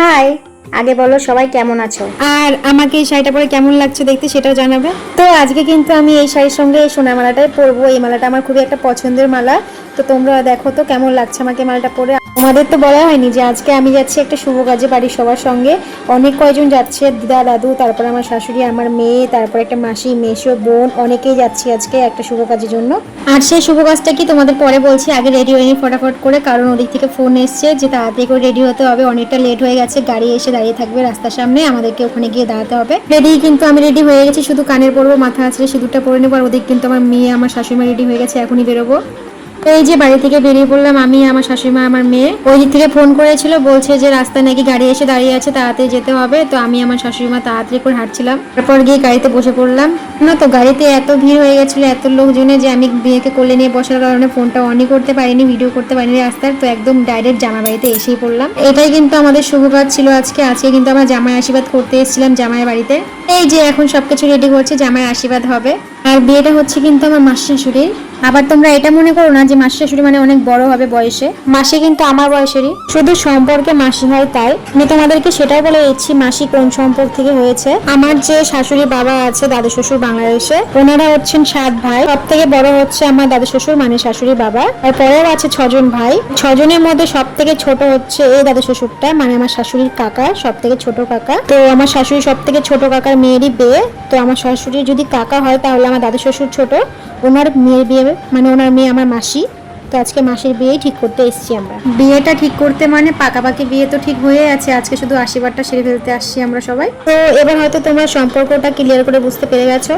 High, আগে বলো সবাই কেমন আছো? আর আমাকে এই শাড়িটা পরে কেমন লাগছে দেখতে সেটাও জানাবে। তো আজকে কিন্তু আমি এই শাড়ির সঙ্গে এই সোনা মালাটাই পরবো। এই মালাটা আমার খুবই একটা পছন্দের মালা। তো তোমরা দেখো তো কেমন লাগছে আমাকে মালাটা পরে। আমাদের তো বলা হয়নি যে আজকে আমি যাচ্ছি একটা শুভ কাজে বাড়ির সবার সঙ্গে। অনেক কয়জন যাচ্ছে, দিদা, দাদু, তারপর আমার শাশুড়ি, আমার মেয়ে, তারপর একটা মাসি মেশো বোন, অনেকেই যাচ্ছি আজকে একটা শুভ কাজের জন্য। আর সেই শুভ কাজটা কি তোমাদের পরে বলছি, আগে রেডি হয়নি ফটাফট করে, কারণ ওদিক থেকে ফোন এসছে যে তাড়াতাড়ি করে রেডি হতে হবে। অনেকটা লেট হয়ে গেছে, গাড়ি এসে দাঁড়িয়ে থাকবে রাস্তার সামনে, আমাদেরকে ওখানে গিয়ে দাঁড়াতে হবে। রেডি, কিন্তু আমি রেডি হয়ে গেছি, শুধু কানের পরবো, মাথা আছড়ে সিঁদুরটা পরে নেব, আর ওদিক কিন্তু আমার মেয়ে, আমার শাশুড়ি রেডি হয়ে গেছে, এখনই বেরোবো। এই যে বাড়ি থেকে বেরিয়ে পড়লাম আমি, আমার শাশুড়িমা, আমার মেয়ে। ওই দিক থেকে ফোন করেছিল, বলছে যে রাস্তায় নাকি গাড়ি এসে দাঁড়িয়ে আছে, তাড়াতাড়ি যেতে হবে। তো আমি আমার শাশুড়িমা তাড়াতাড়ি করে হাঁটছিলাম। তারপর গিয়ে গাড়িতে বসে পড়লাম। না তো, গাড়িতে এত ভিড় হয়ে গেছিল, এত লোকজনে যে আমি বিয়েকে কোলে নিয়ে বসার কারণে ফোনটা অনই করতে পারিনি ভিডিও করতে পারিনি রাস্তার তো একদম ডাইরেক্ট জামা বাড়িতে এসেই পড়লাম। এটাই কিন্তু আমাদের শুভ কাজ ছিল আজকে। আজকে কিন্তু আমরা জামাই আশীর্বাদ করতে এসেছিলাম জামাইয়ের বাড়িতে। এই যে এখন সবকিছু রেডি করছে জামাই আশীর্বাদ হবে। আর বিয়েটা হচ্ছে কিন্তু আমার মাসি শাশুড়ির। আবার তোমরা এটা মনে করো না যে মাসি শাশুড়ি মানে অনেক বড় হবে বয়সে? মাসি কিন্তু আমার বয়সেরই। শুধু সম্পর্কে মাসি হয় তাই। আমি তোমাদেরকে সেটাই বলে দিচ্ছি, মাসি কোন সম্পর্ক থেকে হয়েছে? আমার যে শাশুড়ি বাবা আছে দাদু শ্বশুর বাংলাদেশে, ওনারা হচ্ছেন সাত ভাই। সব থেকে বড় হচ্ছে আমার দাদু শ্বশুর মানে শাশুড়ি বাবা। আর পরেও আছে ছজন ভাই। ছজনের মধ্যে সব থেকে ছোট হচ্ছে এই দাদু শ্বশুরটা মানে আমার শাশুড়ির কাকা সব থেকে ছোট কাকা। তো আমার শাশুড়ি সব থেকে ছোট কাকার মেয়েরই বিয়ে। তো আমার শাশুড়ি যদি কাকা হয় তাহলে আমার দাদু শ্বশুর ছোট, ওনার মেয়ের বিয়ে মানে ওনার মেয়ে আমার মাসি। তো আজকে মাসির বিয়ে ঠিক করতে এসেছি আমরা। বিয়েটা ঠিক করতে মানে পাকাপাকি বিয়ে তো ঠিক হয়ে আছে আজকে শুধু আশীর্বাদটা সেরে ফেলতে আসছি আমরা সবাই। তো এবার হয়তো তোমরা সম্পর্কটা ক্লিয়ার করে বুঝতে পেরে গেছো।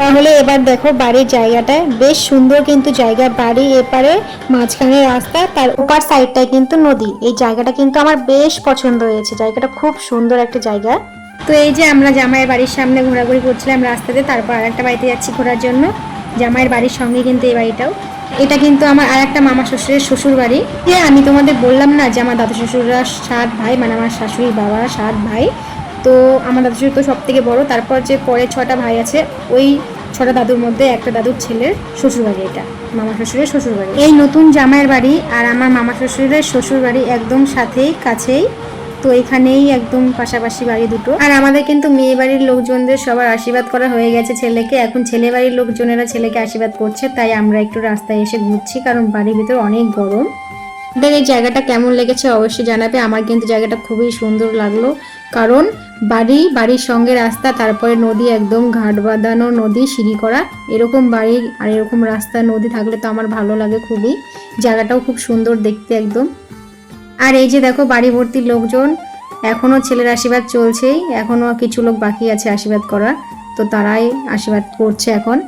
তাহলে এবার দেখো বাড়ির জায়গাটায় বেশ সুন্দর কিন্তু জায়গা। বাড়ি এপারে মাঝখানে রাস্তা তার ওপার সাইডটায় কিন্তু নদী। এই জায়গাটা কিন্তু আমার বেশ পছন্দ হয়েছে। জায়গাটা খুব সুন্দর একটা জায়গা। তো এই যে আমরা জামাইয়ের বাড়ির সামনে ঘোরাঘুরি করছিলাম রাস্তাতে তারপর আর একটা বাড়িতে যাচ্ছি ঘোরার জন্য। জামাইয়ের বাড়ির সঙ্গে কিন্তু এই বাড়িটাও। এটা কিন্তু আমার আর একটা মামা শ্বশুরের শ্বশুর বাড়ি যে আমি তোমাদের বললাম না যে আমার দাদু শ্বশুররা সাত ভাই মানে আমার শাশুড়ি বাবা সাত ভাই। তো আমার দাদা শ্বশুর তো সব থেকে বড়ো। তারপর যে পরে ছটা ভাই আছে, ওই ছটা দাদুর মধ্যে একটা দাদুর ছেলের শ্বশুর বাড়ি এটা, মামা শ্বশুরের শ্বশুর বাড়ি এই নতুন জামাইয়ের বাড়ি আর আমার মামা শ্বশুরের শ্বশুর বাড়ি একদম সাথেই, কাছেই। তো এখানেই একদম পাশাপাশি বাড়ি দুটো। আর আমাদের কিন্তু মেয়ে বাড়ির লোকজনদের সবার আশীর্বাদ করা হয়ে গেছে ছেলেকে। এখন ছেলে বাড়ির লোকজনেরা ছেলেকে আশীর্বাদ করছে, তাই আমরা একটু রাস্তায় এসে ঘুরছি, কারণ বাড়ির ভিতর অনেক গরম। আপনাদের এই জায়গাটা কেমন লেগেছে অবশ্যই জানাবে। আমার কিন্তু জায়গাটা খুবই সুন্দর লাগল, কারণ বাড়ি, বাড়ির সঙ্গে রাস্তা, তারপরে নদী একদম ঘাট বাঁধানো নদী, সিঁড়ি করা, এরকম বাড়ি আর এরকম রাস্তা, নদী থাকলে তো আমার ভালো লাগে খুবই। জায়গাটাও খুব সুন্দর দেখতে একদম। আর এই যে দেখো বাড়ি ভর্তি লোকজন এখনও ছেলের আশীর্বাদ চলছেই এখনও কিছু লোক বাকি আছে আশীর্বাদ করা তো তারাই আশীর্বাদ করছে এখন।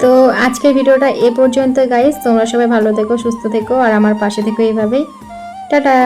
তো আজকের ভিডিওটা এ পর্যন্ত গাইজ তোমরা সবাই ভালো থেকো, সুস্থ থেকো, আর আমার পাশে থেকো এইভাবেই। টাটা!